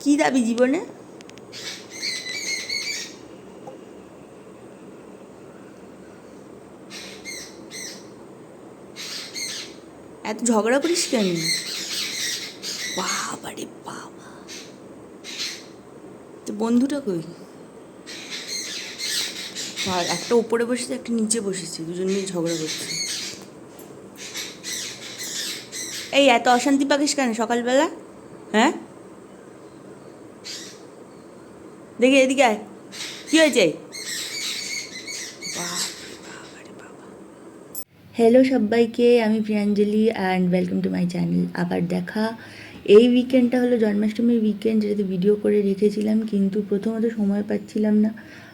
কী দাবি জীবনে? এত ঝগড়া করিস কেন? বাবা রে বাবা। তো বন্ধুটা কই? আর একটা উপরে বসেছে, একটা নিচে বসেছে, দুজন মিলে ঝগড়া করছে। এই, এত অশান্তি পাকিস কেন সকালবেলা? হ্যাঁ? দেখি, এদিকে আয়। কী হয়েছে? হ্যালো সবাইকে, আমি Priyanjali and welcome to my channel আবার দেখা। এই উইকেন্ডটা হলো জন্মাষ্টমীর উইকেন্ড যেটাতে ভিডিও করে রেখেছিলাম, কিন্তু প্রথমত সময় পাচ্ছিলাম না।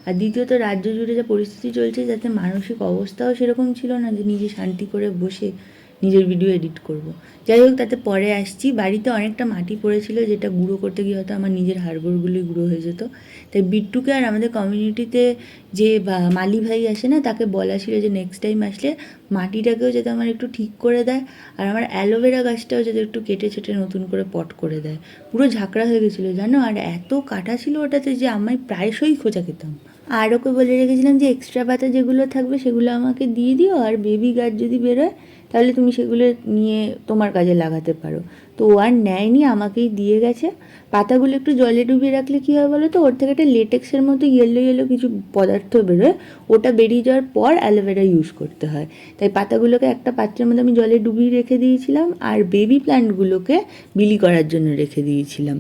আর দ্বিতীয়ত, রাজ্য জুড়ে যা পরিস্থিতি চলছে, যাতে মানসিক অবস্থাও সেরকম ছিল না, যে নিজে শান্তি করে বসে নিজের ভিডিও এডিট করব। যাই হোক, তাতে পরে আসছি বাড়িতে অনেকটা মাটি পড়েছিল, যেটা গুঁড়ো করতে গিয়ে হয়তো আমার নিজের হাড়গোড়গুলি গুঁড়ো হয়ে যেত তাই বিট্টুকে আর আমাদের কমিউনিটিতে যে মালি ভাই আসে না, তাকে বলা ছিল যে নেক্সট টাইম আসলে মাটিটাকেও যাতে আমার একটু ঠিক করে দেয়, আর আমার অ্যালোভেরা গাছটাও যাতে একটু কেটে ছেটে নতুন করে পট করে দেয়। পুরো ঝাঁকড়া হয়ে গেছিল, জানো? আর এত কাটা ছিল ওটাতে যে আমায় প্রায়শই খোঁজা খেতাম। আর ওকে বলে রেখেছিলাম যে, এক্সট্রা পাতা যেগুলো থাকবে সেগুলো আমাকে দিয়ে দিও, আর বেবি গাছ যদি বেরোয়, তাহলে তুমি সেগুলো নিয়ে তোমার কাজে লাগাতে পারো। তো ও আর নেয়নি, আমাকেই দিয়ে গেছে। পাতাগুলো একটু জলে ডুবিয়ে রাখলে কী হয় বলো তো ওর থেকে একটা লেটেক্সের মতো ইয়েলো ইয়েলো কিছু পদার্থ বেরোয়। ওটা বেরিয়ে যাওয়ার পর অ্যালোভেরা ইউজ করতে হয়। তাই পাতাগুলোকে একটা পাত্রের মধ্যে আমি জলে ডুবিয়ে রেখে দিয়েছিলাম আর বেবি প্ল্যান্টগুলোকে বিলি করার জন্য রেখে দিয়েছিলাম।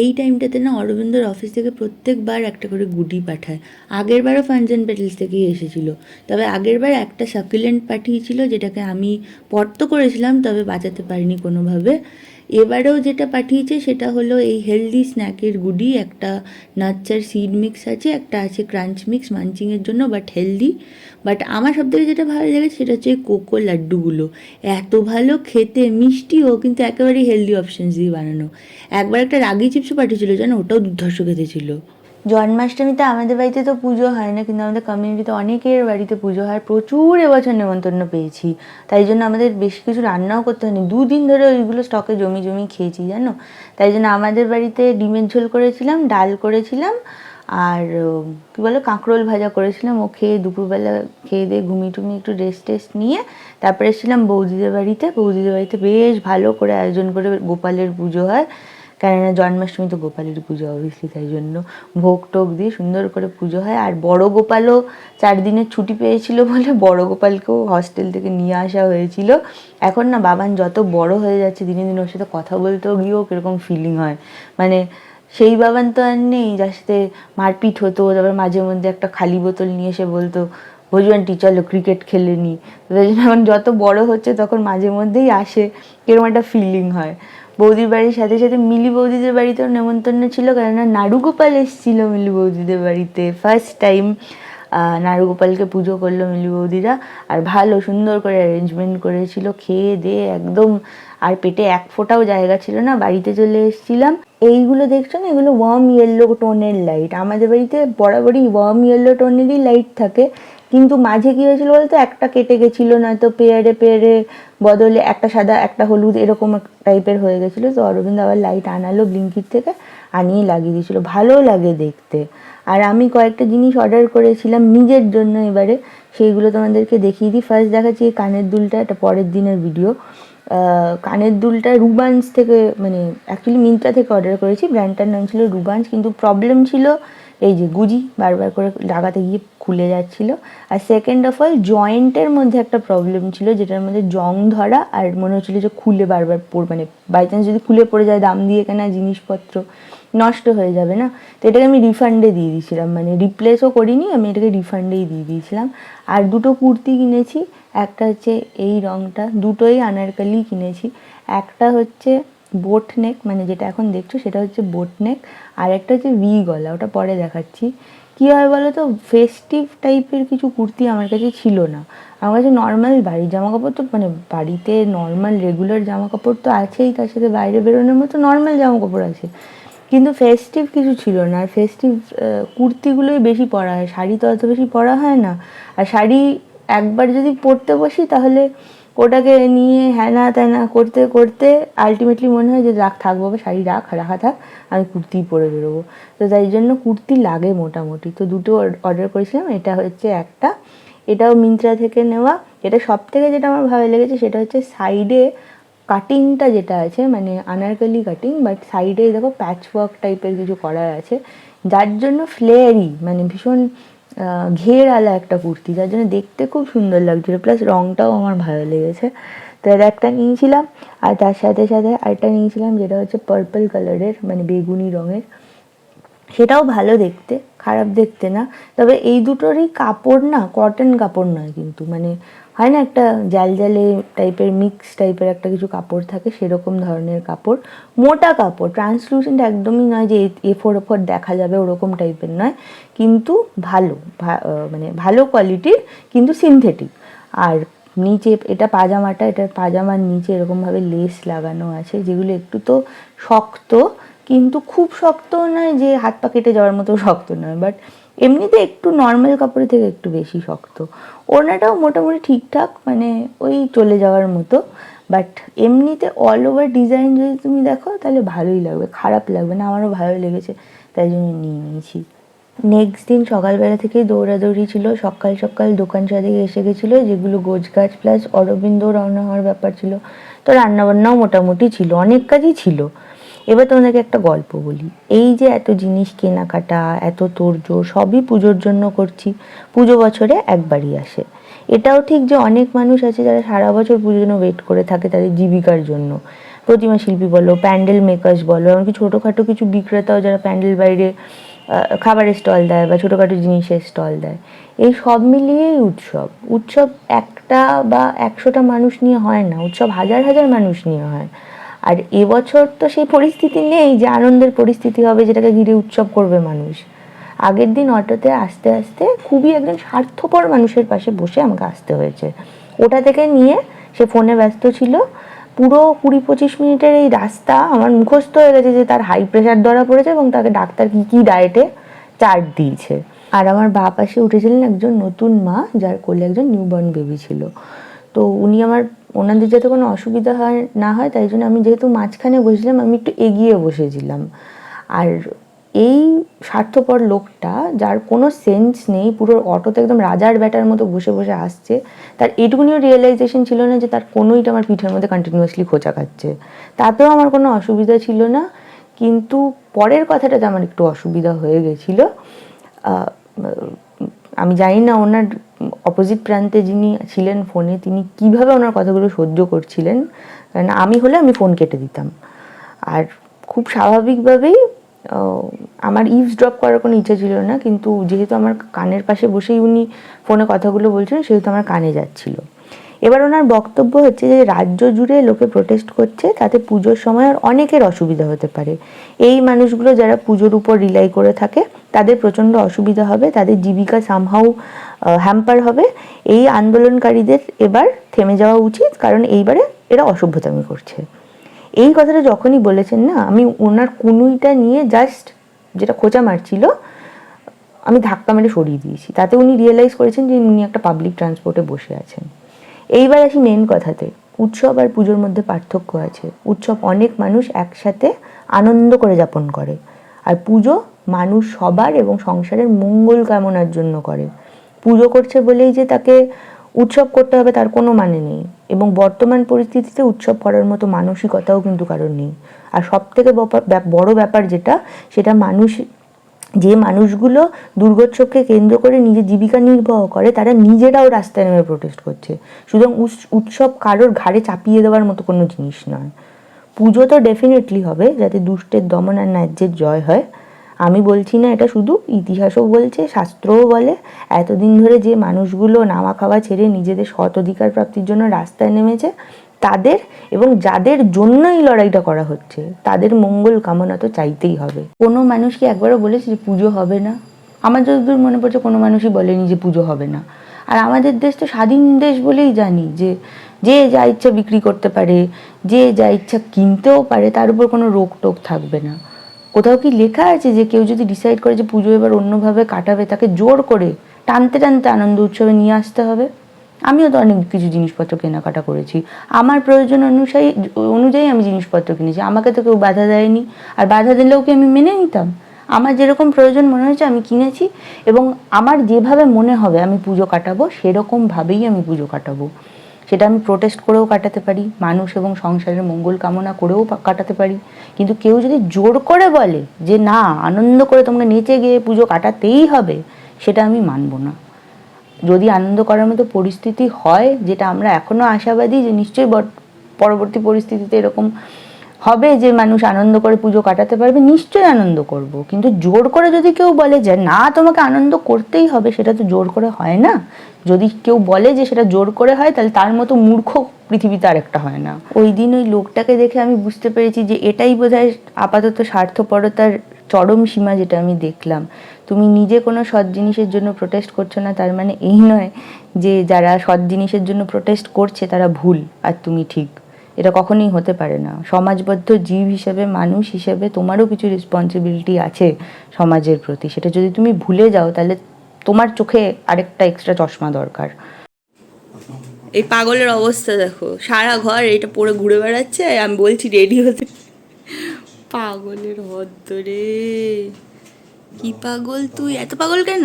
এই টাইমটাতে না অরবিন্দর অফিস থেকে প্রত্যেকবার একটা করে গুডি পাঠায়। আগেরবারও ফানজান পেটেলস থেকেই এসেছিল। তবে আগেরবার একটা সাকুলেন্ট পাঠিয়েছিল যেটাকে আমি পর্ত করেছিলাম, তবে বাঁচাতে পারিনি কোনোভাবে। এবারেও যেটা পাঠিয়েছে সেটা হলো এই হেলদি স্ন্যাকের গুডি। একটা নাচ্চার সিড মিক্স আছে, একটা আছে ক্রাঞ্চ মিক্স মাঞ্চিংয়ের জন্য বাট হেলদি বাট আমার সবথেকে যেটা ভালো লেগেছে সেটা হচ্ছে কোকো লাড্ডুগুলো। এত ভালো, খেতে মিষ্টিও, কিন্তু একেবারেই হেলদি অপশানস দিয়ে বানানো। একবার একটা রাগি চিপসও পাঠিয়েছিল, জানো? ওটাও দুর্ধর্ষ খেতে ছিল। জন্মাষ্টমীতে আমাদের বাড়িতে তো পুজো হয় না, কিন্তু আমাদের কমিউনিটিতে অনেকের বাড়িতে পুজো হয়। প্রচুর এবছর নেমন্তন্ন পেয়েছি। তাই জন্য আমাদের বেশি কিছু রান্নাও করতে হয়নি। দুদিন ধরে ওইগুলো স্টকে জমি জমি খেয়েছি, জানো? তাই জন্য আমাদের বাড়িতে ডিমের ঝোল করেছিলাম, ডাল করেছিলাম, আর কী বলে, কাঁকরোল ভাজা করেছিলাম। ও খেয়ে দুপুরবেলা খেয়ে দিয়ে ঘুমিয়ে টুমিয়ে একটু রেস্ট টেস্ট নিয়ে তারপরে এসেছিলাম বৌদিদের বাড়িতে। বৌদিদের বাড়িতে বেশ ভালো করে আয়োজন করে গোপালের পুজো হয়। কেননা জন্মাষ্টমী তো গোপালের পুজো অবভিয়াসলি তাই জন্য ভোগ টোগ দিয়ে সুন্দর করে পুজো হয়। আর বড় গোপালও চার দিনের ছুটি পেয়েছিল বলে বড় গোপালকেও হস্টেল থেকে নিয়ে আসা হয়েছিল। এখন না, বাবান যত বড় হয়ে যাচ্ছে, দিনে দিনে ওর সাথে কথা বলতেও গিয়েও কীরকম ফিলিং হয়। মানে সেই বাবান তো আর নেই, যার সাথে মারপিট হতো, তারপর মাঝে মধ্যে একটা খালি বোতল নিয়ে এসে বলতো ভোজবান্টি চলো ক্রিকেট খেলে নি। যত বড় হচ্ছে, তখন মাঝে মধ্যেই আসে, কীরকম একটা ফিলিং হয়। বৌদির বাড়ির সাথে সাথে মিলি বৌদিদের বাড়িতেও নেমন্তন্ন ছিল, কেননা নাড়ুগোপাল এসেছিল মিলি বৌদিদের বাড়িতে ফার্স্ট টাইম নাড়ুগোপালকে পুজো করল মিলি বৌদিরা, আর ভালো সুন্দর করে অ্যারেঞ্জমেন্ট করেছিল, খেয়ে দিয়ে একদম, আর পেটে এক ফোঁটাও জায়গা ছিল না, বাড়িতে চলে এসেছিলাম। এইগুলো দেখছ না, এগুলো ওয়ার্ম ইয়েলো টোনের লাইট আমাদের বাড়িতে বরাবরই ওয়ার্ম ইয়েলো টোনেরই লাইট থাকে। কিন্তু মাঝে কী হয়েছিল বলতো? একটা কেটে গেছিল না তো পেয়ারে পেয়ারে বদলে একটা সাদা, একটা হলুদ এরকম টাইপের হয়ে গেছিল। তো অরবিন্দ আবার লাইট আনালো ব্লিঙ্কির থেকে, আনিয়ে লাগিয়ে দিয়েছিলো। ভালো লাগে দেখতে। আর আমি কয়েকটা জিনিস অর্ডার করেছিলাম নিজের জন্য এবারে। সেইগুলো তোমাদেরকে দেখিয়ে দিই। ফার্স্ট দেখাচ্ছি এই কানের দুলটা, এটা পরের দিনের ভিডিও কানের দুলটা রুবান্স থেকে মানে অ্যাকচুয়ালি মিন্ত্রা থেকে অর্ডার করেছি। ব্র্যান্ডটার নাম ছিল রুবান্স কিন্তু প্রবলেম ছিল এই যে গুজি বারবার করে লাগাতে গিয়ে খুলে যাচ্ছিল। আর সেকেন্ড অফ অল জয়েন্টের মধ্যে একটা প্রবলেম ছিল, যেটার মধ্যে জং ধরা আর মনে হচ্ছিল যে খুলে বারবার পড় মানে বাই চান্স যদি খুলে পড়ে যায়, দাম দিয়ে কেনা জিনিসপত্র নষ্ট হয়ে যাবে না? তো এটাকে আমি রিফান্ডে দিয়ে দিয়েছিলাম মানে রিপ্লেসও করিনি, আমি এটাকে রিফান্ডেই দিয়ে দিয়েছিলাম। আর দুটো কুর্তি কিনেছি, একটা হচ্ছে এই রঙটা দুটোই আনারকালি কিনেছি। একটা হচ্ছে বোট নেক মানে যেটা এখন দেখছ সেটা হচ্ছে বোট নেক আর একটা হচ্ছে ভি গলা, ওটা পরে দেখাচ্ছি। কী হয় বলো তো ফেস্টিভ টাইপের কিছু কুর্তি আমার কাছে ছিল না। আমার কাছে নর্মাল বাড়ির জামা কাপড় তো মানে বাড়িতে নর্মাল রেগুলার জামা কাপড় তো আছেই, তার সাথে বাইরে বেরোনোর মতো নর্মাল জামা কাপড় আছে। কিন্তু ফেস্টিভ কিছু ছিল না। আর ফেস্টিভ কুর্তিগুলোই বেশি পরা হয়। শাড়ি তো অত বেশি পরা হয় না। আর শাড়ি একবার যদি পরতে বসি তাহলে ওটাকে নিয়ে হ্যানা ত্যানা করতে করতে আলটিমেটলি মনে হয় যে রাখ থাক বাবা শাড়ি রাখ, রাখা থাক, আমি কুর্তি পরে বেরোবো। তো তাই জন্য কুর্তি লাগে মোটামুটি। তো দুটো অর্ডার করেছিলাম, এটা হচ্ছে একটা। এটাও মিন্ত্রা থেকে নেওয়া। এটা সব থেকে যেটা আমার ভালো লেগেছে সেটা হচ্ছে সাইডে কাটিংটা যেটা আছে মানে আনারকলি কাটিং বাট সাইডে দেখো প্যাচ ওয়ার্ক টাইপের কিছু করা আছে। যার জন্য ফ্লেয়ারি মানে ভীষণ ঘেরালা একটা কুর্তি, যার জন্য দেখতে খুব সুন্দর লাগছিল প্লাস রঙটাও আমার ভালো লেগেছে। তো একটা নিয়েছিলাম, আর তার সাথে সাথে আরেকটা নিয়েছিলাম, যেটা হচ্ছে পার্পল কালারের মানে বেগুনি রঙের। সেটাও ভালো দেখতে, খারাপ দেখতে না, তবে এই দুটোরই কাপড় না কটন কাপড় নয় কিন্তু মানে হয় না একটা জাল জালে টাইপের মিক্স টাইপের একটা কিছু কাপড় থাকে, সেরকম ধরনের কাপড়। মোটা কাপড় ট্রান্সলুসেন্ট একদমই নয় যে এ ফোর ফোর দেখা যাবে ওরকম টাইপের নয়। কিন্তু ভালো মানে ভালো কোয়ালিটির কিন্তু সিনথেটিক আর নিচে এটা পাজামাটা এটার পাজামার নিচে এরকমভাবে লেস লাগানো আছে, যেগুলো একটু তো শক্ত, কিন্তু খুব শক্ত নয় যে হাত পা কেটে যাওয়ার মতো শক্ত নয়। বাট এমনিতে একটু নর্মাল কাপড়ের থেকে একটু বেশি শক্ত। ওড়নাটাও মোটামুটি ঠিকঠাক মানে ওই চলে যাওয়ার মতো। বাট এমনিতে অল ওভার ডিজাইন যদি তুমি দেখো, তাহলে ভালোই লাগবে, খারাপ লাগবে না, আমারও ভালো লেগেছে, তাই জন্য নিয়ে নিয়েছি। নেক্সট দিন সকালবেলা থেকে দৌড়াদৌড়ি ছিল, সকাল সকাল দোকান সাদিকে এসে গেছিল, যেগুলো গোজ গাছ প্লাস অরবিন্দ রওনা হওয়ার ব্যাপার ছিল। তো রান্নাবান্নাও মোটামুটি ছিল, অনেক কাজই ছিল। এবার তোমাদেরকে একটা গল্প বলি। এই যে এত জিনিস কেনাকাটা, এত তোড়জোড় সবই পুজোর জন্য করছি, পুজো বছরে একবারই আসে। এটাও ঠিক যে অনেক মানুষ আছে যারা সারা বছর পুজোর জন্য ওয়েট করে থাকে তাদের জীবিকার জন্য। প্রতিমা শিল্পী বলো, প্যান্ডেল মেকার্স বলো, এমনকি ছোটোখাটো কিছু বিক্রেতাও যারা প্যান্ডেল বাইরে খাবারের স্টল দেয় বা ছোটোখাটো জিনিসের স্টল দেয়। এই সব মিলিয়েই উৎসব। উৎসব একটা বা একশোটা মানুষ নিয়ে হয় না, উৎসব হাজার হাজার মানুষ নিয়ে হয়। আর এবছর তো সেই পরিস্থিতি নেই যে আনন্দের পরিস্থিতি হবে যেটাকে ঘিরে উৎসব করবে মানুষ। আগের দিন অটোতে আস্তে আস্তে খুবই একজন স্বার্থপর মানুষের পাশে বসে আমাকে আসতে হয়েছে। ওটা থেকে নিয়ে সে ফোনে ব্যস্ত ছিল। পুরো কুড়ি পঁচিশ মিনিটের এই রাস্তা আমার মুখস্থ হয়ে গেছে যে তার হাই প্রেশার ধরা পড়েছে এবং তাকে ডাক্তার কী কী ডায়েটে চার্ট দিয়েছে। আর আমার বা পাশে উঠেছিলেন একজন নতুন মা, যার কোলে একজন নিউবর্ন বেবি ছিল। তো উনি আমার ওনাদের যাতে কোনো অসুবিধা হয়, না হয়, তাই জন্য আমি যেহেতু মাঝখানে বসেছিলাম, আমি একটু এগিয়ে বসেছিলাম। আর এই স্বার্থপর লোকটা, যার কোনো সেন্স নেই, পুরো অটোতে একদম রাজার ব্যাটার মতো বসে বসে আসছে, তার এটুকুনিও রিয়েলাইজেশন ছিল না যে তার কোনোইটা আমার পিঠের মধ্যে কন্টিনিউয়াসলি খোঁচা খাচ্ছে। তাতেও আমার কোনো অসুবিধা ছিল না, কিন্তু পরের কথাটাতে আমার একটু অসুবিধা হয়ে গেছিল আমি জানি না ওনার অপোজিট প্রান্তে যিনি ছিলেন ফোনে, তিনি কীভাবে ওনার কথাগুলো সহ্য করছিলেন? কারণ আমি হলে আমি ফোন কেটে দিতাম। আর খুব স্বাভাবিকভাবেই আমার ইভস ড্রপ করার কোনো ইচ্ছা ছিল না, কিন্তু যেহেতু আমার কানের পাশে বসেই উনি ফোনে কথাগুলো বলছিলেন, সেহেতু আমার কানে যাচ্ছিল। এবার ওনার বক্তব্য হচ্ছে যে, রাজ্য জুড়ে লোকে প্রোটেস্ট করছে, তাতে পুজোর সময় আর অনেকের অসুবিধা হতে পারে। এই মানুষগুলো যারা পুজোর উপর রিলাই করে থাকে তাদের প্রচণ্ড অসুবিধা হবে, তাদের জীবিকা সামহাউ হ্যাম্পার হবে। এই আন্দোলনকারীদের এবার থেমে যাওয়া উচিত, কারণ এইবারে এরা অসভ্যতামি করছে। এই কথাটা যখনই বলেছেন না, আমি ওনার কুনুইটা নিয়ে জাস্ট যেটা খোঁচা মারছিল, আমি ধাক্কা মেরে সরিয়ে দিয়েছি। তাতে উনি রিয়েলাইজ করেছেন যে উনি একটা পাবলিক ট্রান্সপোর্টে বসে আছেন। এইবার আসি মেন কথাতে। উৎসব আর পুজোর মধ্যে পার্থক্য আছে। উৎসব অনেক মানুষ একসাথে আনন্দ করে যাপন করে। আর পুজো মানুষ সবার এবং সংসারের মঙ্গল কামনার জন্য করে। পুজো করছে বলেই যে তাকে উৎসব করতে হবে তার কোনো মানে নেই এবং বর্তমান পরিস্থিতিতে উৎসব করার মতো মানসিকতাও কিন্তু কারণ নেই। আর সব থেকে বড় ব্যাপার যেটা, সেটা মানুষ, যে মানুষগুলো দুর্গোৎসবকে কেন্দ্র করে নিজের জীবিকা নির্বাহ করে, তারা নিজেরাও রাস্তায় নেমে প্রোটেস্ট করছে। সুতরাং উৎস- উৎসব কারোর ঘাড়ে চাপিয়ে দেওয়ার মতো কোনো জিনিস নয়। পুজো তো ডেফিনেটলি হবে, যাতে দুষ্টের দমন আর ন্যায্যের জয় হয়। আমি বলছি না, এটা শুধু ইতিহাসও বলছে, শাস্ত্রও বলে। এতদিন ধরে যে মানুষগুলো নামা খাওয়া ছেড়ে নিজেদের সৎ অধিকার প্রাপ্তির জন্য রাস্তায় নেমেছে, তাদের এবং যাদের জন্য এই লড়াইটা করা হচ্ছে, তাদের মঙ্গল কামনা তো চাইতেই হবে। কোনো মানুষকে একবারও বলেছে যে পুজো হবে না। আমার যতদূর মনে পড়ছে, কোনো মানুষই বলেনি যে পুজো হবে না। আর আমাদের দেশ তো স্বাধীন দেশ বলেই জানি যে যে যা ইচ্ছা বিক্রি করতে পারে, যে যা ইচ্ছা কিনতেও পারে, তার উপর কোনো রোক টোক থাকবে না। কোথাও কি লেখা আছে যে কেউ যদি ডিসাইড করে যে পুজো এবার অন্যভাবে কাটাবে, তাকে জোর করে টানতে টানতে আনন্দ উৎসবে নিয়ে আসতে হবে? আমিও তো অনেক কিছু জিনিসপত্র কেনাকাটা করেছি। আমার প্রয়োজন অনুযায়ী অনুযায়ী আমি জিনিসপত্র কিনেছি। আমাকে তো কেউ বাধা দেয়নি। আর বাধা দিলেও কি আমি মেনে নিতাম? আমার যেরকম প্রয়োজন মনে হয়েছে আমি কিনেছি এবং আমার যেভাবে মনে হবে আমি পুজো কাটাবো, সেরকমভাবেই আমি পুজো কাটাবো। সেটা আমি প্রোটেস্ট করেও কাটাতে পারি, মানুষ এবং সংসারের মঙ্গল কামনা করেও কাটাতে পারি। কিন্তু কেউ যদি জোর করে বলে যে, না, আনন্দ করে তোমাকে নেচে গিয়ে পুজো কাটাতেই হবে, সেটা আমি মানব না। যদি আনন্দ করার মতো পরিস্থিতি হয়, যেটা আমরা এখনও আশাবাদী যে নিশ্চয়ই বর- পরবর্তী পরিস্থিতিতে এরকম হবে যে মানুষ আনন্দ করে পুজো কাটাতে পারবে, নিশ্চয়ই আনন্দ করব। কিন্তু জোর করে যদি কেউ বলে যে, না, তোমাকে আনন্দ করতেই হবে সেটা তো জোর করে হয় না। যদি কেউ বলে যে, সেটা জোর করে হয় তাহলে তার মতো মূর্খ পৃথিবীতে আরেকটা হয় না। ওই দিন ওই লোকটাকে দেখে আমি বুঝতে পেরেছি যে, এটাই বোধহয় আপাতত স্বার্থপরতার চরম সীমা যেটা আমি দেখলাম। তুমি নিজে কোনো সৎ জিনিসের জন্য প্রোটেস্ট করছ না, তার মানে এই নয় যে, যারা সৎ জিনিসের জন্য প্রোটেস্ট করছে, তারা ভুল, আর তুমি ঠিক। এটা কখনোই হতে পারে না। সমাজবদ্ধ জীব হিসেবে মানুষ হিসেবে তোমারও কিছু রেসপন্সিবিলিটি আছে সমাজের প্রতি। সেটা যদি তুমি ভুলে যাও তাহলে তোমার চোখে আরেকটা এক্সট্রা চশমা দরকার। এই পাগলের অবস্থা দেখো। সারা ঘর এটা পরে ঘুরে বেড়াচ্ছে আমি বলছি রেডি হতে। পাগলের হদ্দ রে। কি পাগল তুই? এত পাগল কেন?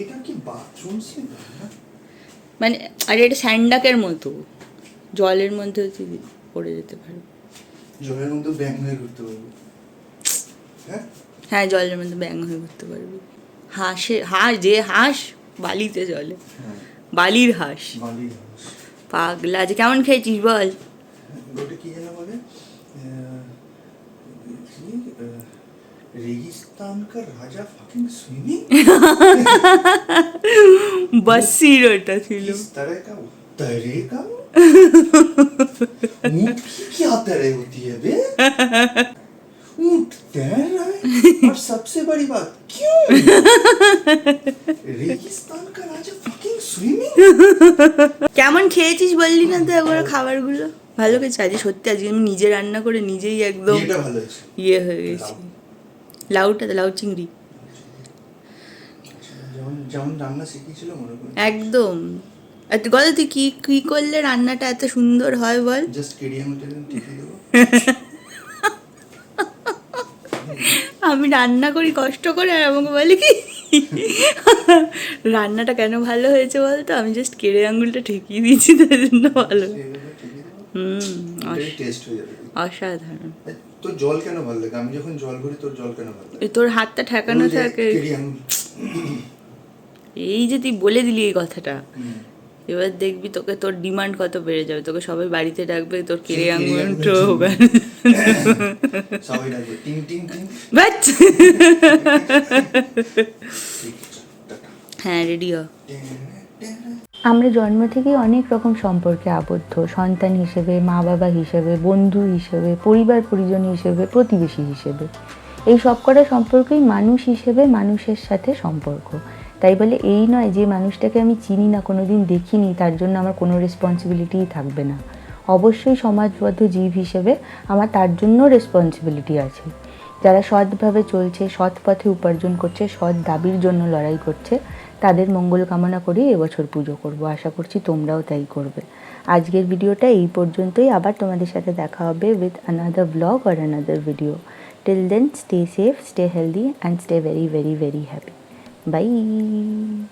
এটা কি বাথরুম মানে আরে এটা স্যান্ডাকের মতো। জলের মধ্যে তুই পড়ে যেতে পারবি জলের মধ্যে ব্যাং হয়ে ঘুরতে পারবো হ্যাঁ হ্যাঁ জলের মধ্যে ব্যাং হয়ে ঘুরতে পারবি হাঁসে হাঁস যে হাঁস বালিতে জলে হ্যাঁ বালির হাঁস বালি পাগলা যে কেমন খেয়েছিস বল ওটা কি যেন বলে আহ, কি, আহ, रेगिस्तान का राजा फकिंग स्विमिंग বাসির ওটা ছিল किस तरह का वो तैरेगा वो? ऊंट की क्या तरह होती है बे ऊंट तैर रहा है और सबसे बड़ी बात क्यों रेगिस्तान का राजा फकिंग स्विमिंग কেমন খেয়েছিস বললি না তো একবার খাবারগুলো ভালো খেয়েছি আজকে সত্যি আজকে আমি নিজে রান্না করে নিজেই একদম এটা ভালো হয়েছে ইয়ে হয়ে গেছি লাউটা লাউ চিংড়ি যেমন যেমন রান্না শিখিয়েছিল মনে করি একদম এত গত তুই কি কি করলে রান্নাটা এত সুন্দর হয় বল? আমি রান্না করি কষ্ট করে আর আমাকে বলে কি? রান্নাটা কেন ভালো হয়েছে বলতো? আমি জাস্ট কেড়ে আঙুলটা ঠেকিয়ে দিয়েছি তার জন্য ভালো। হুম অসাধারণ। তোর জল কেন ভালো লাগে? আমি যখন জল ভরি তোর জল কেন ভালো লাগে তোর হাতটা ঠেকানো থাকে। এই যে তুই বলে দিলি এই কথাটা। এবার দেখবি তোকে তোর ডিমান্ড কত বেড়ে যাবে। তোকে সবাই বাড়িতে ডাকবে তোর কেড়ে আঙুল। হ্যাঁ রেডি হ। আমরা জন্ম থেকেই অনেক রকম সম্পর্কে আবদ্ধ। সন্তান হিসেবে মা বাবা হিসেবে বন্ধু হিসেবে পরিবার পরিজন হিসেবে প্রতিবেশী হিসেবে। এই সব কটা সম্পর্কই মানুষ হিসেবে মানুষের সাথে সম্পর্ক। তাই বলে, এই নয় যে মানুষটাকে আমি চিনি না কোনো দিন দেখিনি, তার জন্য আমার কোনো রেসপন্সিবিলিটিই থাকবে না। অবশ্যই সমাজবদ্ধ জীব হিসেবে আমার তার জন্য রেসপন্সিবিলিটি আছে। যারা সৎভাবে চলছে, সৎ পথে উপার্জন করছে, সৎ দাবির জন্য লড়াই করছে, তাদের মঙ্গল কামনা করেই এবছর পুজো করব। আশা করছি তোমরাও তাই করবে। আজকের ভিডিওটা এই পর্যন্তই। আবার তোমাদের সাথে দেখা হবে with another blog R another video till then stay safe stay healthy and stay very very very happy Bye!